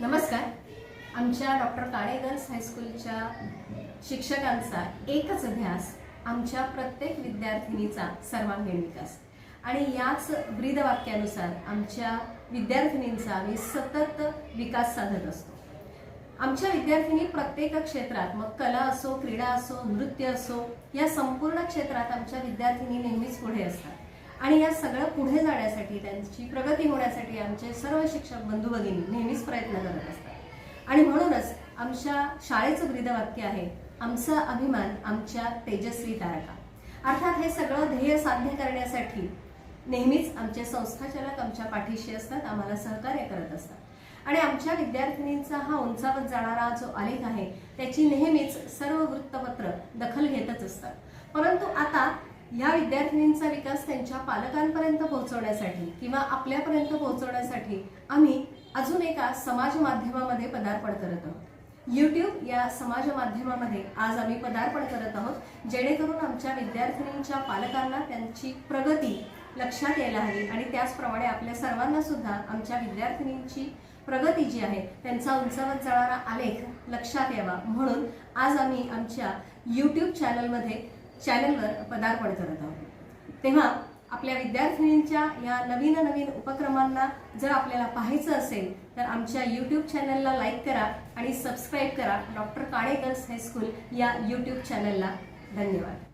नमस्कार. आमच्या doctor Kale girls हायस्कूलच्या शिक्षकांचा एकच अभ्यास आमच्या प्रत्येक विद्यार्थिनीचा सर्वांगीण विकास. आणि याच ब्रीदवाक्यानुसार आमच्या विद्यार्थिनींचा आम्ही सतत विकास साधत असतो. आमच्या विद्यार्थिनी प्रत्येक क्षेत्रात मग कला असो क्रीडा असो नृत्य असो या संपूर्ण क्षेत्रात आमच्या विद्यार्थिनी नेहमीच पुढे असतात. सगळं पुढे जाण्यासाठी त्यांची प्रगती होण्यासाठी आमचे सर्व शिक्षक बंधू भगिनी नेहमीच प्रयत्न करत असतात. आणि म्हणूनच आमच्या शाळेचं ब्रीदवाक्य आहे आमचा अभिमान आमच्या तेजस्वी तारका. अर्थात हे सगळं ध्येय साध्य करण्यासाठी नेहमीच आमचे संस्थाचालक आमच्या पाठीशी असतात आम्हाला सहकार्य करत असतात. आणि आमच्या विद्यार्थिनींचा हा उंचावत जाणारा जो आलेख आहे त्याची नेहमीच सर्व वृत्तपत्र दखल घेतच असतात. परंतु आता या विद्यार्थिनींचा विकास त्यांच्या पालकांपर्यंत पोहोचवण्यासाठी किंवा आपल्यापर्यंत पोहोचवण्यासाठी आम्ही अजून एका समाज माध्यमामध्ये पदार्पण करत आहोत. यूट्यूब या समाज माध्यमामध्ये आज आम्ही पदार्पण करत आहोत जेणेकरून आमच्या विद्यार्थिनींच्या पालकांना त्यांची प्रगती लक्षात यायला हवी आणि त्याचप्रमाणे आपल्या सर्वांना सुद्धा आमच्या विद्यार्थिनींची प्रगती जी आहे त्यांचा उंचावत जाणारा आलेख लक्षात यावा. म्हणून आज आम्ही आमच्या यूट्यूब चॅनलमध्ये चॅनलवर पदार्पण करत आहोत. तेव्हा आपल्या विद्यार्थिनींच्या या नवीन नवीन उपक्रमांना जर आपल्याला पाहायचं असेल तर आमच्या यूट्यूब चॅनलला लाईक करा आणि सबस्क्राईब करा. Doctor Kale girls high school या यूट्यूब चॅनलला धन्यवाद.